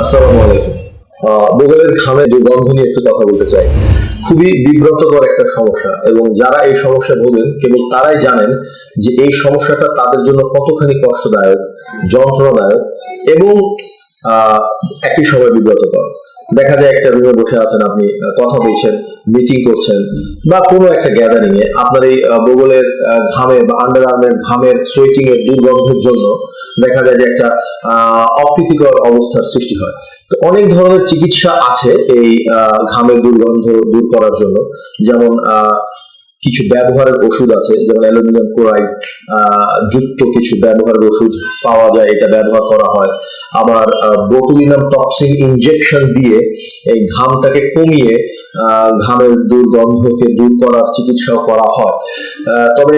আসসালামু আলাইকুম। আহ, বগলের ঘামে দুর্গন্ধ নিয়ে একটু কথা বলতে চাই। খুবই বিব্রতকর একটা সমস্যা এবং যারা এই সমস্যা ভোগেন কেবল তারাই জানেন যে এই সমস্যাটা তাদের জন্য কতখানি কষ্টদায়ক যন্ত্রণাদায়ক এবং একই সময় বিব্রতকর দেখা যায় একটা রুমে বসে আছেন আপনি কথা বলছেন মিটিং করছেন বা কোনো একটা গ্যাদারিং এ আপনার এই আহ, বগলের ঘামে বা আন্ডার আর্মের ঘামের সোয়েটিং এর দুর্গন্ধের জন্য দেখা যায় যে একটা অপ্রীতিকর অবস্থার সৃষ্টি হয়। তো অনেক ধরনের চিকিৎসা আছে এই ঘামের দুর্গন্ধ দূর করার জন্য। যেমন আহ, কিছু ব্যবহারের ওষুধ আছে, যেমন অ্যালুমিনিয়াম ক্লোরাইড যুক্ত কিছু ব্যবহারের ওষুধ পাওয়া যায়, এটা ব্যবহার করা হয়। আবার বোটুলিনাম টক্সিন ইনজেকশন দিয়ে এই ঘামটাকে কমিয়ে ঘামের দুর্গন্ধকে দূর করার চিকিৎসাও করা হয়। তবে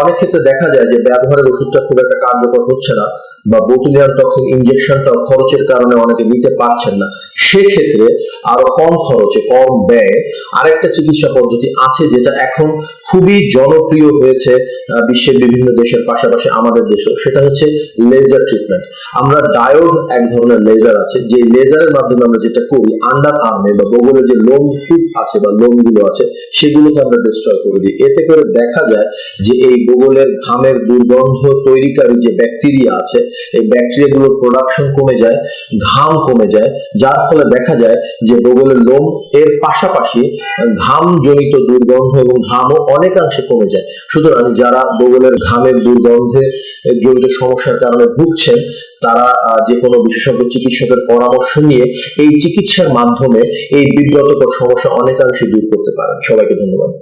অনেক ক্ষেত্রে দেখা যায় যে ব্যবহারের ওষুধটা খুব একটা কার্যকর হচ্ছে না বা বোটুলিনাম টক্সিন ইনজেকশনটাও খরচের কারণে অনেকে নিতে পারছেন না। সেক্ষেত্রে আরও কম খরচে কম ব্যয়ে আরেকটা চিকিৎসা পদ্ধতি আছে যেটা এখন খুবই জনপ্রিয় হয়েছে বিশ্বের বিভিন্ন দেশের পাশাপাশি আমাদের দেশেও। সেটা হচ্ছে লেজার ট্রিটমেন্ট আমরা ডায়োড এক ধরনের লেজার আছে যে লেজারের মাধ্যমে আমরা যেটা করি আন্ডার আর্মে বা বগলের যে লোম টিপ আছে বা লোমগুলো আছে, সেগুলোকে আমরা ডিস্ট্রয় করে দিই। এতে করে দেখা যায় যে এই বগলের ঘামের দুর্গন্ধ তৈরিকারী যে ব্যাকটেরিয়া আছে, এই ব্যাকটেরিয়াগুলোর প্রোডাকশন কমে যায়, ঘাম কমে যায়, যার ফলে দেখা যায় যে বগলের লোম এর পাশাপাশি ঘাম জনিত দুর্গন্ধ এবং ঘামও অনেকাংশে কমে যায়। সুতরাং যারা বগলের ঘামের দুর্গন্ধে জড়িত সমস্যার কারণে ভুগছেন, তারা যে কোনো বিশেষজ্ঞ চিকিৎসকের পরামর্শ নিয়ে এই চিকিৎসার মাধ্যমে এই বিব্রতকর সমস্যা অনেকাংশে দূর করতে পারেন। সবাইকে ধন্যবাদ।